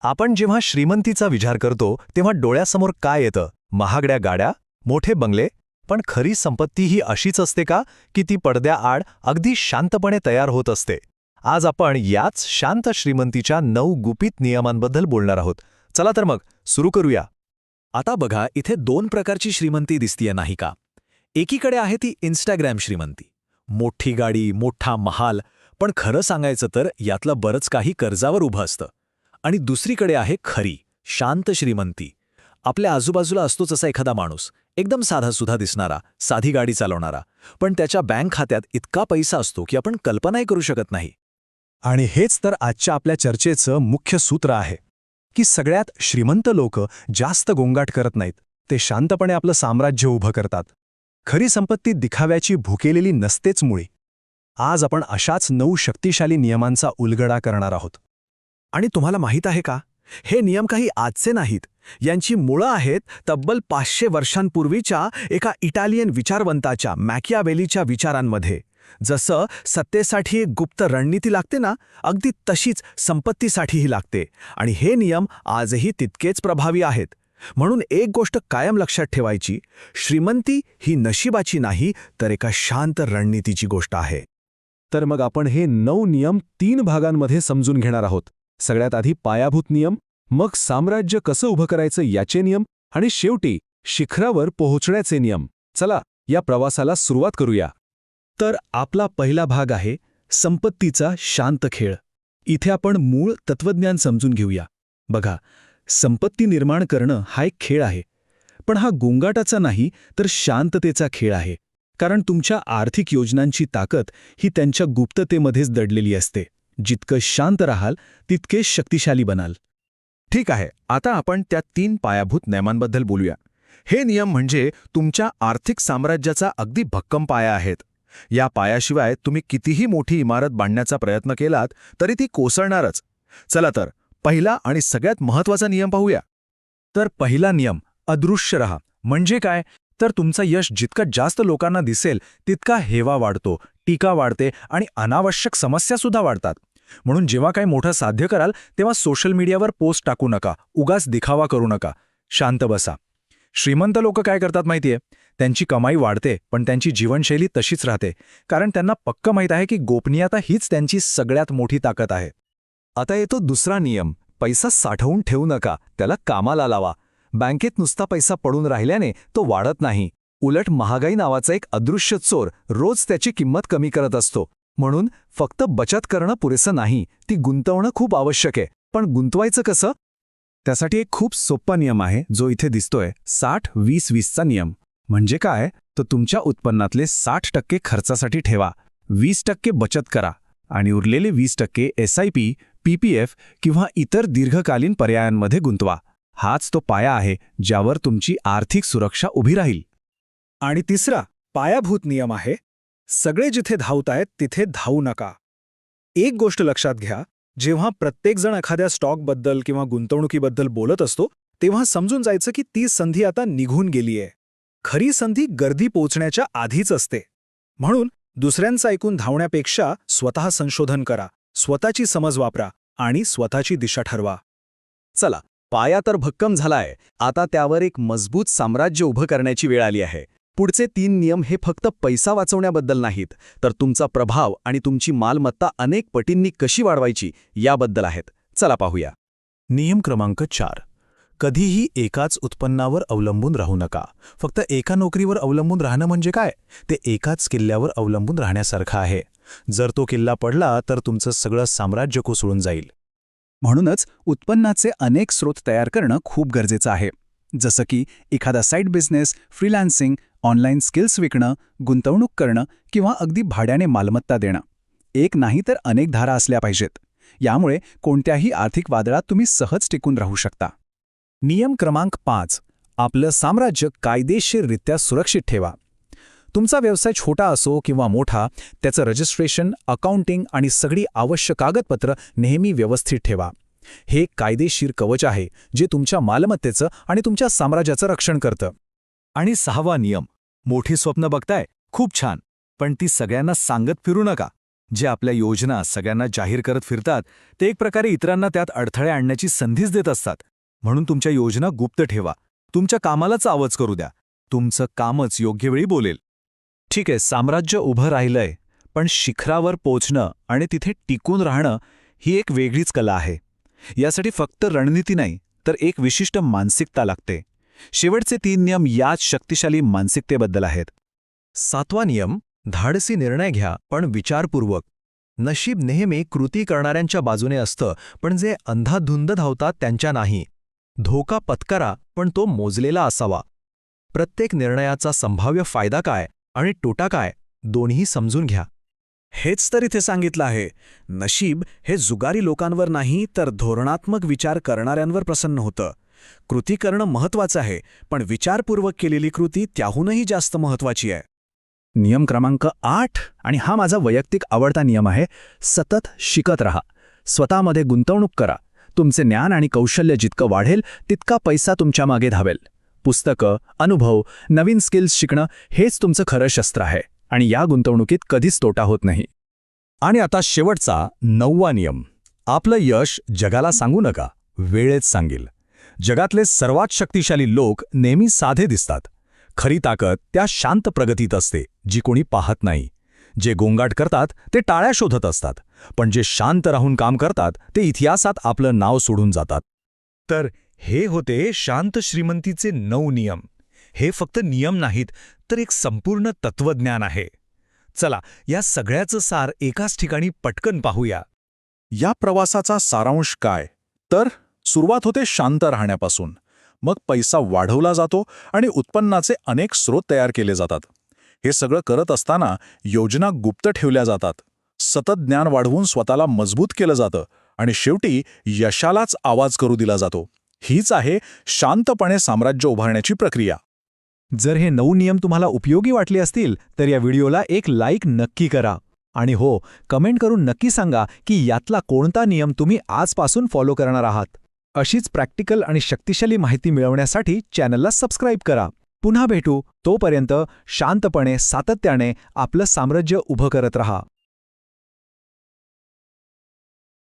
आपण जेव्हा श्रीमंतीचा विचार करतो तेव्हा डोळ्यासमोर काय येतं? महागड्या गाड्या? मोठे बंगले? पण खरी संपत्ती ही अशीच असते का की ती पडद्याआड अगदी शांतपणे तयार होत असते? आज आपण याच शांत श्रीमंतीच्या नऊ गुपित नियमांबद्दल बोलणार आहोत. चला तर मग सुरू करूया. आता बघा इथे दोन प्रकारची श्रीमंती दिसतीये नाही का? एकीकडे आहे ती इन्स्टाग्रॅम श्रीमंती. मोठी गाडी मोठा महाल पण खरं सांगायचं तर यातलं बरंच काही कर्जावर उभं असतं. आणि दुसरीकडे आहे खरी शांत श्रीमंती. आपल्या आजूबाजूला असतोच असा एखादा माणूस. एकदम साधासुधा दिसणारा साधी गाडी चालवणारा. पण त्याच्या बँक खात्यात इतका पैसा असतो की आपण कल्पनाही करू शकत नाही. आणि हेच तर आजच्या आपल्या चर्चेचं मुख्य सूत्र आहे की सगळ्यात श्रीमंत लोक जास्त गोंगाट करत नाहीत. ते शांतपणे आपलं साम्राज्य उभं करतात. खरी संपत्ती दिखाव्याची भुकेलेली नसतेच मुळी. आज आपण अशाच नऊ शक्तिशाली नियमांचा उलगडा करणार आहोत. आणि तुम्हाला माहीत आहे का? हे नियम काही आजचे नाहीत. यांची मुळं आहेत तब्बल पाचशे वर्षांपूर्वीच्या एका इटालियन विचारवंताच्या मॅकियावेलीच्या विचारांमध्ये. जसं सत्तेसाठी एक गुप्त रणनीती लागते ना अगदी तशीच संपत्तीसाठीही लागते. आणि हे नियम आजही तितकेच प्रभावी आहेत. म्हणून एक गोष्ट कायम लक्षात ठेवायची श्रीमंती ही नशिबाची नाही तर एका शांत रणनीतीची गोष्ट आहे. तर मग आपण हे नऊ नियम तीन भागांमध्ये समजून घेणार आहोत. सगळ्यात आधी पायाभूत नियम मग साम्राज्य कसं उभं करायचं याचे नियम आणि शेवटी शिखरावर पोहोचण्याचे नियम. चला या प्रवासाला सुरुवात करूया. तर आपला पहिला भाग आहे संपत्तीचा शांत खेळ. इथे आपण मूळ तत्वज्ञान समजून घेऊया. बघा संपत्ती निर्माण करणं हा एक खेळ आहे. पण हा गोंगाटाचा नाही तर शांततेचा खेळ आहे. कारण तुमच्या आर्थिक योजनांची ताकद ही त्यांच्या गुप्ततेमध्येच दडलेली असते. जितकं शांत राहाल तितके शक्तिशाली बनाल. ठीक आहे आता आपण त्या तीन पायाभूत नियमांबद्दल बोलूया. हे नियम म्हणजे तुमच्या आर्थिक साम्राज्याचा अगदी भक्कम पाया आहेत. या पायाशिवाय तुम्ही कितीही मोठी इमारत बांधण्याचा प्रयत्न केलात तरी ती कोसळणारच. चला तर पहिला आणि सगळ्यात महत्त्वाचा नियम पाहूया. तर पहिला नियम अदृश्य रहा. म्हणजे काय? तर तुमचं यश जितकं जास्त लोकांना दिसेल तितका हेवा वाढतो टीका वाढते आणि अनावश्यक समस्यासुद्धा वाढतात. म्हणून जेव्हा काही मोठं साध्य कराल तेव्हा सोशल मीडियावर पोस्ट टाकू नका. उगाच दिखावा करू नका. शांत बसा. श्रीमंत लोक काय करतात माहितीये? त्यांची कमाई वाढते पण त्यांची जीवनशैली तशीच राहते. कारण त्यांना पक्क माहीत आहे की गोपनीयता हीच त्यांची सगळ्यात मोठी ताकद आहे. आता येतो दुसरा नियम. पैसा साठवून ठेवू नका. त्याला कामाला लावा. बँकेत नुसता पैसा पडून राहिल्याने तो वाढत नाही. उलट महागाई नावाचा एक अदृश्य चोर रोज त्याची किंमत कमी करत असतो. म्हणून फक्त बचत करणं पुरेसं नाही ती गुंतवणं खूप आवश्यक आहे. पण गुंतवायचं कसं? त्यासाठी एक खूप सोपा नियम आहे जो इथे दिसतोय साठ वीस वीसचा नियम. म्हणजे काय? तर तुमच्या उत्पन्नातले साठ टक्के खर्चासाठी ठेवा. वीस टक्के बचत करा. आणि उरलेले वीस टक्के एस आय पी पीपीएफ किंवा इतर दीर्घकालीन पर्यायांमध्ये गुंतवा. हाच तो पाया आहे ज्यावर तुमची आर्थिक सुरक्षा उभी राहील. आणि तिसरा पायाभूत नियम आहे सगळे जिथे धावतायत तिथे धावू नका. एक गोष्ट लक्षात घ्या जेव्हा प्रत्येकजण एखाद्या स्टॉकबद्दल किंवा गुंतवणुकीबद्दल बोलत असतो तेव्हा समजून जायचं की ती संधी आता निघून गेलीये. खरी संधी गर्दी पोचण्याच्या आधीच असते. म्हणून दुसऱ्यांचं ऐकून धावण्यापेक्षा स्वतः संशोधन करा स्वतःची समज वापरा आणि स्वतःची दिशा ठरवा. चला पाया तर भक्कम झालाय आता त्यावर एक मजबूत साम्राज्य उभं करण्याची वेळ आली आहे. पुढचे तीन नियम हे फक्त पैसा वाचवण्याबद्दल नाहीत तर तुमचा प्रभाव आणि तुमची मालमत्ता अनेक पटींनी कशी वाढवायची याबद्दल आहेत. चला पाहूया. नियम क्रमांक चार. कधीही एकाच उत्पन्नावर अवलंबून राहू नका. फक्त एका नोकरीवर अवलंबून राहणं म्हणजे काय? ते एकाच किल्ल्यावर अवलंबून राहण्यासारखं आहे. जर तो किल्ला पडला तर तुमचं सगळं साम्राज्य कोसळून जाईल. म्हणूनच उत्पन्नाचे अनेक स्रोत तयार करणं खूप गरजेचं आहे. जसं की एखादा side business freelancing online skills विकणं गुंतवणूक करणं किंवा अगदी भाड्याने मालमत्ता देणं. एक नाही तर अनेक धारा असल्या पाहिजेत. यामुळे कोणत्याही आर्थिक वादळात तुम्ही सहज टिकून राहू शकता. नियम क्रमांक पाच. आपलं साम्राज्य कायदेशीररित्या सुरक्षित ठेवा. तुमचा व्यवसाय छोटा असो किंवा मोठा त्याचं रजिस्ट्रेशन अकाउंटिंग आणि सगळी आवश्यक कागदपत्र नेहमी व्यवस्थित ठेवा. हे कायदेशीर कवच आहे जे तुमच्या मालमत्तेचं आणि तुमच्या साम्राज्याचं रक्षण करतं. आणि सहावा नियम मोठी स्वप्न बघताय खूप छान पण ती सगळ्यांना सांगत फिरू नका. जे आपल्या योजना सगळ्यांना जाहीर करत फिरतात ते एक प्रकारे इतरांना त्यात अडथळे आणण्याची संधीच देत असतात. म्हणून तुमच्या योजना गुप्त ठेवा. तुमच्या कामालाच आवाज करू द्या. तुमचं कामच योग्य वेळी बोलेल. ठीक आहे साम्राज्य उभं राहिलंय पण शिखरावर पोचणं आणि तिथे टिकून राहणं ही एक वेगळीच कला आहे. यासाठी फक्त रणनीती नाही तर एक विशिष्ट मानसिकता लागते. शेवटचे तीन नियम याच शक्तिशाली मानसिकतेबद्दल आहेत. सातवा नियम धाडसी निर्णय घ्या पण विचारपूर्वक. नशीब नेहमी कृती करणाऱ्यांच्या बाजूने असतं पण जे अंधाधुंद धावतात त्यांच्या नाही. धोका पत्करा पण तो मोजलेला असावा. प्रत्येक निर्णयाचा संभाव्य फायदा काय आणि तोटा काय दोन्ही समजून घ्या. हेच तर इथे सांगितलं आहे. नशीब हे जुगारी लोकांवर नाही तर धोरणात्मक विचार करणाऱ्यांवर प्रसन्न होतं. कृती करणं महत्वाचं आहे पण विचारपूर्वक केलेली कृती त्याहूनही जास्त महत्वाची आहे. नियम क्रमांक आठ आणि हा माझा वैयक्तिक आवडता नियम आहे सतत शिकत रहा. स्वतःमध्ये गुंतवणूक करा. तुमचे ज्ञान आणि कौशल्य जितकं वाढेल तितका पैसा तुमच्या मागे धावेल. पुस्तकं अनुभव नवीन स्किल्स शिकणं हेच तुमचं खरं शस्त्र आहे. आणि या गुंतवणुकीत कधीच तोटा होत नाही. आणि आता शेवटचा नववा नियम. आपलं यश जगाला सांगू नका वेळेत सांगेल. जगातले सर्वात शक्तिशाली लोक नेहमी साधे दिसतात. खरी ताकद त्या शांत प्रगतीत असते जी कोणी पाहत नाही. जे गोंगाट करतात ते टाळ्या शोधत असतात. पण जे शांत राहून काम करतात ते इतिहासात आपलं नाव सोडून जातात. तर हे होते शांत श्रीमंतीचे नऊ नियम. हे फक्त नियम नाहीत तर एक संपूर्ण तत्वज्ञान आहे. चला या सगळ्याचं सार एकाच ठिकाणी पटकन पाहूया. या प्रवासाचा सारांश काय? तर सुरुवात होते शांत राहण्यापासून. मग पैसा वाढवला जातो आणि उत्पन्नाचे अनेक स्रोत तयार केले जातात. हे सगळं करत असताना योजना गुप्त ठेवल्या जातात. सतत ज्ञान वाढवून स्वतःला मजबूत केलं जातं आणि शेवटी यशालाच आवाज करू दिला जातो. हीच आहे शांतपणे साम्राज्य उभारण्याची प्रक्रिया. जर हे नऊ नियम तुम्हाला उपयोगी वाटले असतील तर या व्हिडिओला एक लाईक नक्की करा. आणि हो कमेंट करून नक्की सांगा की यातला कोणता नियम तुम्ही आजपासून फॉलो करणार आहात. अशीच प्रॅक्टिकल आणि शक्तिशाली माहिती मिळवण्यासाठी चॅनलला सबस्क्राईब करा. पुन्हा भेटू. तोपर्यंत शांतपणे सातत्याने आपलं साम्राज्य उभं करत रहा.